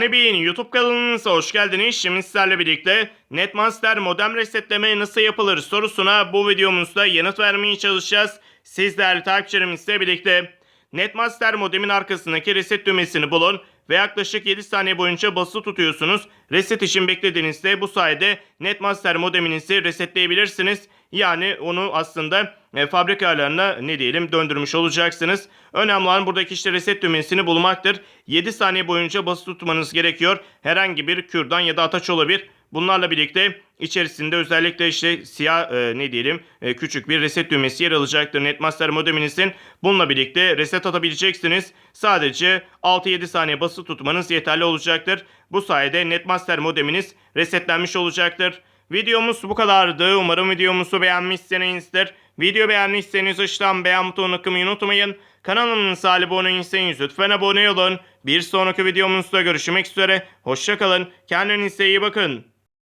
Bey'in YouTube kanalınıza hoş geldiniz. Şimdi sizlerle birlikte Netmaster modem resetleme nasıl yapılır sorusuna bu videomuzda yanıt vermeye çalışacağız. Siz değerli takipçilerimizle birlikte Netmaster modemin arkasındaki reset düğmesini bulun ve yaklaşık 7 saniye boyunca basılı tutuyorsunuz. Reset için beklediğinizde bu sayede Netmaster modeminizi resetleyebilirsiniz. Yani onu aslında e, fabrika ayarlarına ne diyelim döndürmüş olacaksınız. Önemli olan buradaki işte reset düğmesini bulmaktır. 7 saniye boyunca basılı tutmanız gerekiyor. Herhangi bir kürdan ya da ataç olabilir. Bunlarla birlikte içerisinde özellikle işte siyah e, ne diyelim e, küçük bir reset düğmesi yer alacaktır Netmaster modeminizin. Bununla birlikte reset atabileceksiniz. Sadece 6-7 saniye basılı tutmanız yeterli olacaktır. Bu sayede Netmaster modeminiz resetlenmiş olacaktır. Videomuz bu kadardı. Umarım videomuzu beğenmişsinizdir. Video beğendiyseniz aşağıdan beğen butonuna tıklamayı unutmayın. Kanalımıza abone değilseniz lütfen abone olun. Bir sonraki videomuzda görüşmek üzere. Hoşçakalın. Kendinize iyi bakın.